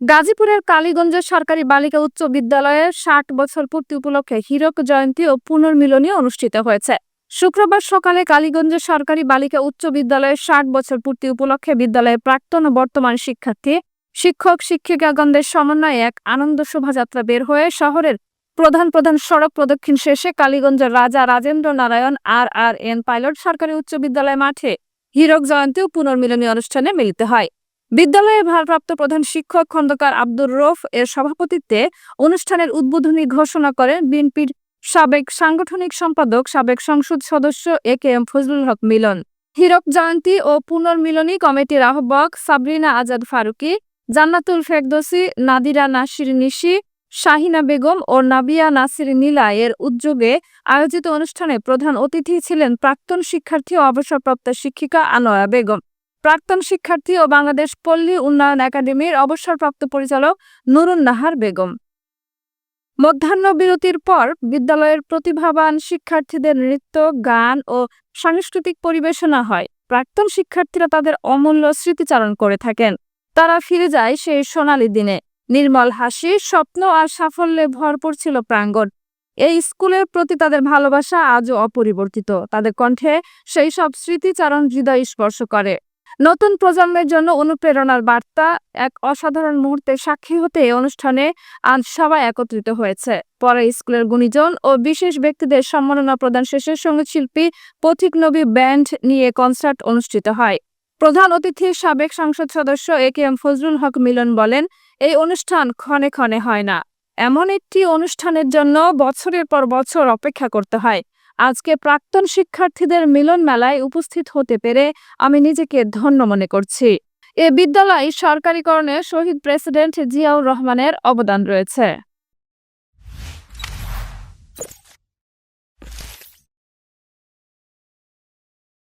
গাজীপুরের কালীগঞ্জ সরকারি বালিকা উচ্চ বিদ্যালয়ে ষাট বছর পূর্তি উপলক্ষে হীরক জয়ন্তী ও পুনর্মিলনী অনুষ্ঠিত হয়েছে। শুক্রবার সকালে কালীগঞ্জ সরকারি বালিকা উচ্চ বিদ্যালয়ে ষাট বছর পূর্তি উপলক্ষে বিদ্যালয়ের প্রাক্তন ও বর্তমান শিক্ষার্থী, শিক্ষক, শিক্ষিকাগণদের সমন্বয়ে এক আনন্দ শোভাযাত্রা বের হয়ে শহরের প্রধান প্রধান সড়ক প্রদক্ষিণ শেষে কালীগঞ্জের Raja Rajendra Narayan R R N pilot সরকারি উচ্চ বিদ্যালয় মাঠে হীরক জয়ন্তী ও পুনর্মিলনী অনুষ্ঠানে মিলিত হয়। বিদ্যালয়ের ভারপ্রাপ্ত প্রধান শিক্ষক খন্দকার আব্দুর রৌফ এর সভাপতিত্বে অনুষ্ঠানের উদ্বোধনী ঘোষণা করেন বিএনপির সাবেক সাংগঠনিক সম্পাদক, সাবেক সংসদ সদস্য এ কে এম ফজলুল হক মিলন। হীরক জয়ন্তী ও পুনর্মিলনী কমিটির আহ্বায়ক সাবরিনা আজাদ ফারুকি, জান্নাতুল ফেরদৌসি নাদিরা নাসির নিশি, শাহিনা বেগম ও নাবিয়া নাসির নীলা এর উদ্যোগে আয়োজিত অনুষ্ঠানে প্রধান অতিথি ছিলেন প্রাক্তন শিক্ষার্থী ও অবসরপ্রাপ্ত শিক্ষিকা আনোয়া বেগম। প্রাক্তন শিক্ষার্থী ও বাংলাদেশ পল্লী উন্নয়ন একাডেমির অবসরপ্রাপ্ত পরিচালক নুরুন নাহার বেগম। মধ্যাহ্ন বিরতির পর বিদ্যালয়ের প্রতিভাবান শিক্ষার্থীদের নৃত্য, গান ও সাংস্কৃতিক পরিবেশনা হয়। প্রাক্তন শিক্ষার্থীরা তাদের অমূল্য স্মৃতিচারণ করে থাকেন। তারা ফিরে যায় সেই সোনালী দিনে। নির্মল হাসি, স্বপ্ন আর সাফল্যে ভরপুর ছিল প্রাঙ্গণ। এই স্কুলের প্রতি তাদের ভালোবাসা আজও অপরিবর্তিত। তাদের কণ্ঠে সেই সব স্মৃতিচারণ হৃদয় স্পর্শ করে। নতুন প্রজন্মের জন্য অনুপ্রেরণার বার্তা, এক অসাধারণ মুহূর্তে সাক্ষী হতে এই অনুষ্ঠানে আজ সবাই একত্রিত হয়েছে। পরে স্কুলের গুণীজন ও বিশেষ ব্যক্তিদের সম্মাননা প্রদান শেষে সংগীত শিল্পী পথিক নবী ব্যান্ড নিয়ে কনসার্ট অনুষ্ঠিত হয়। প্রধান অতিথি সাবেক সংসদ সদস্য এ কে এম ফজলুল হক মিলন বলেন, এই অনুষ্ঠান ক্ষণে ক্ষণে হয় না। এমন একটি অনুষ্ঠানের জন্য বছরের পর বছর অপেক্ষা করতে হয়। আজকে প্রাক্তন শিক্ষার্থীদের মিলন মেলায় উপস্থিত হতে পেরে আমি নিজেকে ধন্য মনে করছি। এ বিদ্যালয় সরকারিকরণে শহীদ প্রেসিডেন্ট জিয়াউর রহমানের অবদান রয়েছে।